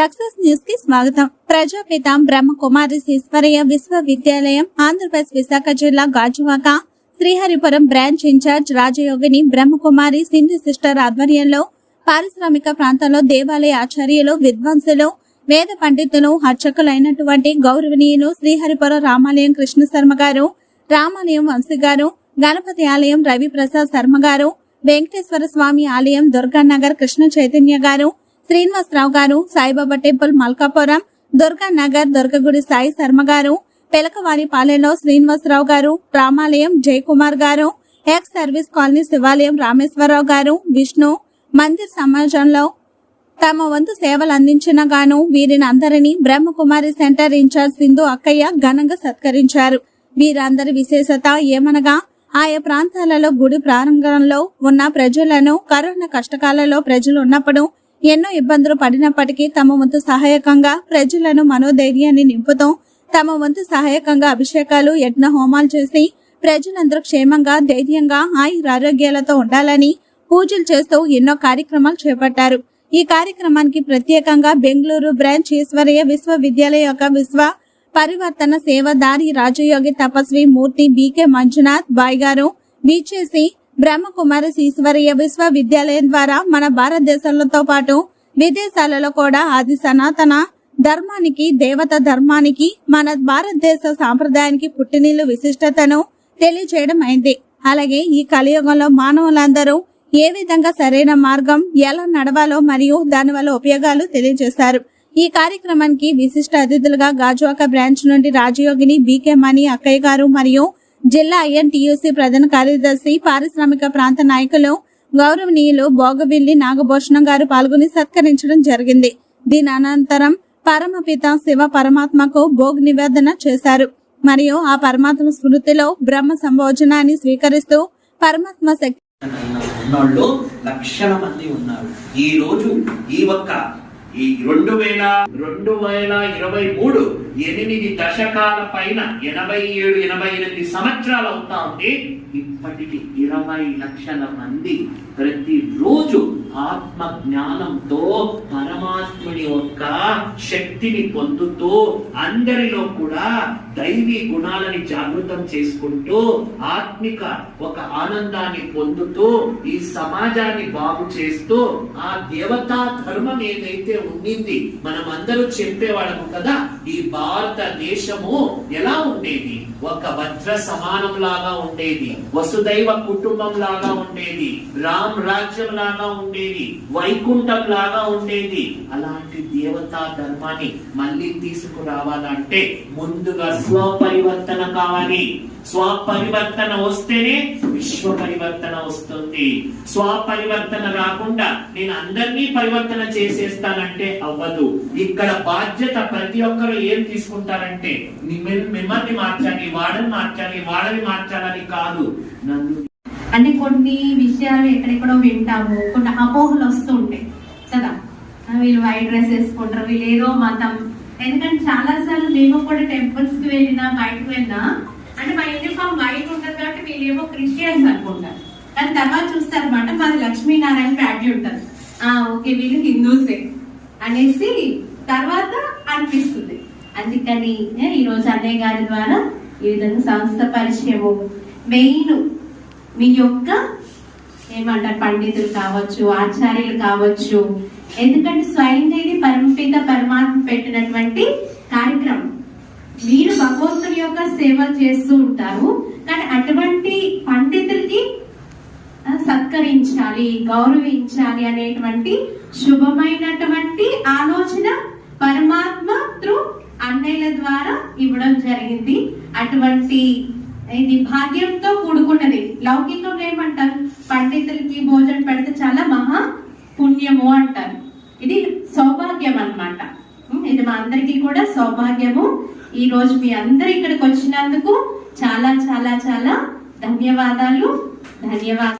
Success న్యూస్కి స్వాగతం. ప్రజాపిత బ్రహ్మకుమారి ఈశ్వరయ్య విశ్వవిద్యాలయం ఆంధ్రప్రదేశ్ విశాఖ జిల్లా Gajuwaka Sriharipuram branch in charge Rajayogini Brahmakumari Sindhu sister ఆధ్వర్యంలో పారిశ్రామిక ప్రాంతంలో దేవాలయ ఆచార్యులు విద్వాంసులు వేద పండితులు అర్చకులైనటువంటి గౌరవనీయులు శ్రీహరిపురం రామాలయం కృష్ణ శర్మ గారు రామాలయం వంశీ గారు గణపతి ఆలయం రవి ప్రసాద్ శర్మ గారు వెంకటేశ్వర స్వామి ఆలయం దుర్గానగర్ కృష్ణ చైతన్య గారు శ్రీనివాసరావు గారు సాయిబాబా టెంపుల్ మల్కాపురం దుర్గానగర్ దుర్గగుడి సాయి శర్మ గారు పిలకవారిపాలెంలో శ్రీనివాసరావు గారు రామాలయం జయకుమార్ గారు ఎక్స్ సర్వీస్ కాలనీ శివాలయం రామేశ్వరరావు గారు విష్ణు మందిర్ సమాజంలో తమ వంతు సేవలు అందించిన గాను వీరిని అందరినీ బ్రహ్మకుమారి సెంటర్ ఇన్ఛార్జ్ సింధు అక్కయ్య ఘనంగా సత్కరించారు. వీరందరి విశేషత ఏమనగా ఆయా ప్రాంతాలలో గుడి ప్రారంభంలో ఉన్న ప్రజలను కరోనా కష్టకాలలో ప్రజలు ఉన్నప్పుడు ఎన్నో ఇబ్బందులు పడినప్పటికీ తమ వంతు సహాయకంగా ప్రజలను మనోధైర్యాన్ని నింపుతూ తమ వంతు సహాయకంగా అభిషేకాలు యజ్ఞ హోమాలు చేసి ప్రజలందరూ క్షేమంగా ధైర్యంగా ఆయుర ఆరోగ్యాలతో ఉండాలని పూజలు చేస్తూ ఎన్నో కార్యక్రమాలు చేపట్టారు. ఈ కార్యక్రమానికి ప్రత్యేకంగా బెంగళూరు బ్రాంచ్ ఈశ్వరయ్య విశ్వవిద్యాలయ యొక్క విశ్వ పరివర్తన సేవదారి రాజయోగి తపస్వి మూర్తి బీకే మంజునాథ్ బాయ్ గారు విచ్చేసి బ్రహ్మకుమారి ఈశ్వరీయ విశ్వవిద్యాలయం ద్వారా మన భారతదేశంతో పాటు విదేశాలలో కూడా ఆది సనాతన ధర్మానికి దేవత ధర్మానికి మన భారతదేశ సాంప్రదాయానికి పుట్టినీళ్ళు విశిష్టతను తెలియచేయడం అయింది. అలాగే ఈ కలియుగంలో మానవులందరూ ఏ విధంగా సరైన మార్గం ఎలా నడవాలో మరియు దానివల్ల ఉపయోగాలు తెలియజేశారు. ఈ కార్యక్రమానికి విశిష్ట అతిథులుగా గాజువాక బ్రాంచ్ నుండి రాజయోగిని బీకే మణి అక్కయ్య గారు మరియు జిల్లా ఐఎన్టీయూసీ ప్రధాన కార్యదర్శి పారిశ్రామిక ప్రాంత నాయకులు గౌరవనీయులు భోగవిల్లి నాగభూషణం గారు పాల్గొని సత్కరించడం జరిగింది. దీని అనంతరం పరమపిత శివ పరమాత్మకు భోగ్ నివేదన చేశారు. మరియు ఆ పరమాత్మ స్మృతిలో బ్రహ్మ సంభోజనాన్ని స్వీకరిస్తూ పరమాత్మ శక్తి ఉన్నోళ్ళు లక్షల మంది ఉన్నారు. ఈ రోజు ఈ ఒక్క ఈ రెండు వేల రెండు వేల ఇరవై మూడు ఎనిమిది దశకాల పైన ఎనభై ఏడు ఎనభై ఎనిమిది సంవత్సరాలు అవుతా ఉంది ఇప్పటికి ఇరవై లక్షల మంది ప్రతిరోజు ఆత్మ జ్ఞానంతో పరమాత్ముని యొక్క శక్తిని పొందుతూ అందరిలో కూడా దైవీ గుణాలని జాగృతం చేసుకుంటూ ఆత్మిక ఒక ఆనందాన్ని పొందుతూ ఈ సమాజాన్ని బాగు చేస్తూ ఆ దేవతా ధర్మం ఏదైతే ఉండింది మనం అందరూ చెప్పేవాళ్ళము కదా ఈ భారతదేశము ఎలా ఉండేది? ఒక వజ్ర సమానం లాగా ఉండేది వసుదైవ కుటుంబం లాగా ఉండేది రామ్ రాజ్యం లాగా ఉండేది వైకుంఠం లాగా ఉండేది. అలాంటి దేవతా ధర్మాన్ని మళ్ళీ తీసుకురావాలంటే ముందుగా స్వపరివర్తన కావాలి. స్వపరివర్తన వస్తేనే విశ్వ పరివర్తన వస్తుంది. స్వపరివర్తన రాకుండా నేను అందరినీ పరివర్తన చేసేస్తానంటే అవ్వదు. ఇక్కడ బాధ్యత ప్రతి ఒక్కరు ఏం తీసుకుంటారంటే మిమ్మల్ని మార్చాలి వాడని మార్చాలి వాడని మార్చాలని కాదు. నన్ను అంటే కొన్ని విషయాలు ఎక్కడెక్కడో వింటాము కొన్ని అపోహలు వస్తూ ఉంటాయి కదా వీళ్ళు వైట్ డ్రెస్ వేసుకుంటారు వీళ్ళు ఏదో మతం. ఎందుకంటే చాలా సార్లు మేము కూడా టెంపుల్స్కి వెళ్ళినా బయటకు వెళ్ళినా అంటే మా యూనిఫామ్ వైట్ ఉంటుంది కాబట్టి వీళ్ళేమో క్రిస్టియన్స్ అనుకుంటారు. కానీ తర్వాత చూస్తారనమాట మాది లక్ష్మీనారాయణ ఫ్యామిలీ ఉంటుంది. ఆ ఓకే వీళ్ళు హిందూసే అనేసి తర్వాత అనిపిస్తుంది. అందుకని ఈరోజు అన్నయ్య గారి ద్వారా ఈ విధంగా సంస్థ పరిచయము. మెయిన్ మీ యొక్క ఏమంటారు పండితులు కావచ్చు ఆచార్యులు కావచ్చు ఎందుకంటే స్వయంగా ఇది పరమపిత పరమాత్మ పెట్టినటువంటి కార్యక్రమం. మీరు భగవంతుని యొక్క సేవ చేస్తూ ఉంటారు. కానీ అటువంటి పండితులకి సత్కరించాలి గౌరవించాలి అనేటువంటి శుభమైనటువంటి ఆలోచన పరమాత్మ త్రూ అన్నయ్యల ద్వారా ఇవ్వడం జరిగింది. అటువంటి ఇది భాగ్యంతో కూడుకున్నది. లౌకికంలో ఏమంటారు? పండితులకి భోజనం పెడితే చాలా మహా పుణ్యము అంటారు. ఇది సౌభాగ్యం అన్నమాట. ఇది మా అందరికీ కూడా సౌభాగ్యము. ఈ రోజు మీ అందరు ఇక్కడికి వచ్చినందుకు చాలా చాలా చాలా ధన్యవాదాలు. ధన్యవాదాలు.